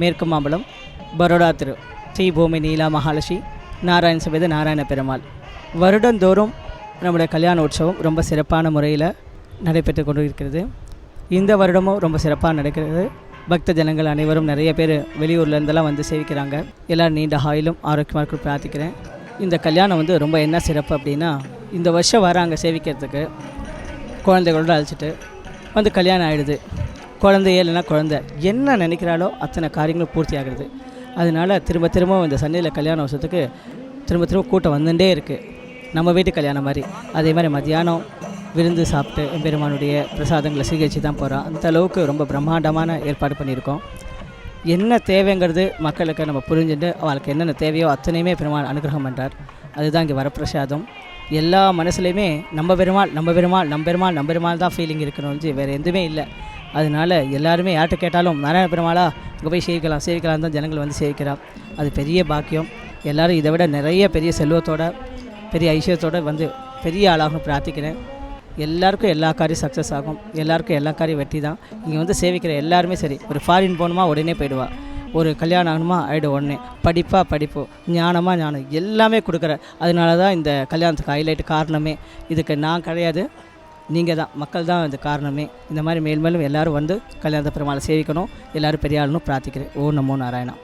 மேற்கு மாம்பலம் பரோடா திரு ஸ்ரீ பூமி நீலா மகாலட்சுமி நாராயண சபேத நாராயண பெருமாள். வருடந்தோறும் நம்முடைய கல்யாண உற்சவம் ரொம்ப சிறப்பான முறையில் நடைபெற்று கொண்டு இருக்கிறது இந்த வருடமும் ரொம்ப சிறப்பாக நடக்கிறது. பக்த ஜனங்கள் அனைவரும் நிறைய பேர் வெளியூர்லேருந்தெல்லாம் வந்து சேவிக்கிறாங்க. எல்லோரும் நீண்ட ஆயிலும் ஆரோக்கியமாக இருக்க பிரார்த்திக்கிறேன். இந்த கல்யாணம் வந்து ரொம்ப என்ன சிறப்பு அப்படின்னா இந்த வருஷம் வராங்க சேவிக்கிறதுக்கு. குழந்தைகளோட அழைச்சிட்டு வந்து கல்யாணம் ஆகிடுது குழந்தையே இல்லைன்னா குழந்தை. என்ன நினைக்கிறாளோ அத்தனை காரியங்களும் பூர்த்தி ஆகிறது. அதனால திரும்ப திரும்ப இந்த சந்தையில் கல்யாண வருஷத்துக்கு திரும்ப திரும்ப கூட்டம் வந்துட்டே இருக்குது நம்ம வீட்டு கல்யாணம் மாதிரி. அதே மாதிரி மத்தியானம் விருந்து சாப்பிட்டு எம்பெருமானுடைய பிரசாதங்களை சீகரித்து தான் போகிறோம் அந்த அளவுக்கு ரொம்ப பிரம்மாண்டமான ஏற்பாடு பண்ணியிருக்கோம். என்ன தேவைங்கிறது மக்களுக்கு நம்ம புரிஞ்சுட்டு அவளுக்கு என்னென்ன தேவையோ அத்தனையுமே பெருமாள் அனுகிரகம் பண்ணுறார் அதுதான் இங்கே வரப்பிரசாதம். எல்லா மனசுலையுமே நம்ம பெருமாள் நம்ம பெருமாள் நம்ம பெருமாள் நம்ம பெருமாள் தான் ஃபீலிங் இருக்கணும் வேறு எதுவுமே இல்லை. அதனால எல்லாருமே யார்கிட்ட கேட்டாலும் நாராயண பெருமாளா இங்கே போய் சேவிக்கலாம் சேவிக்கலாம் தான் ஜனங்கள் வந்து சேவிக்கிறா. அது பெரிய பாக்கியம். எல்லாரும் இதை விட நிறைய பெரிய செல்வத்தோட பெரிய ஐஸ்வர்யத்தோட வந்து பெரிய ஆளாகும் பிரார்த்திக்கிறேன். எல்லாருக்கும் எல்லா காரியம் சக்ஸஸ் ஆகும். எல்லாருக்கும் எல்லா காரியம் வெற்றி தான். இங்கே வந்து சேவிக்கிற எல்லாருமே சரி. ஒரு ஃபாரின் போகணுமா உடனே போயிடுவா. ஒரு கல்யாணம் ஆகணுமா ஆகிடும் உடனே. படிப்பாக படிப்பு. ஞானமாக ஞானம். எல்லாமே கொடுக்குற. அதனால தான் இந்த கல்யாணத்துக்கு ஹைலைட் காரணமே. இதுக்கு நான் கிடையாது. நீங்கள் தான் மக்கள் தான் இந்த காரணமே. இந்த மாதிரி மேல்மேலும் எல்லோரும் வந்து கல்யாண பெருமாளை சேவிக்கணும் எல்லோரும் பெரிய ஆளணும் பிரார்த்திக்கிறேன். ஓ நமோ நாராயணா.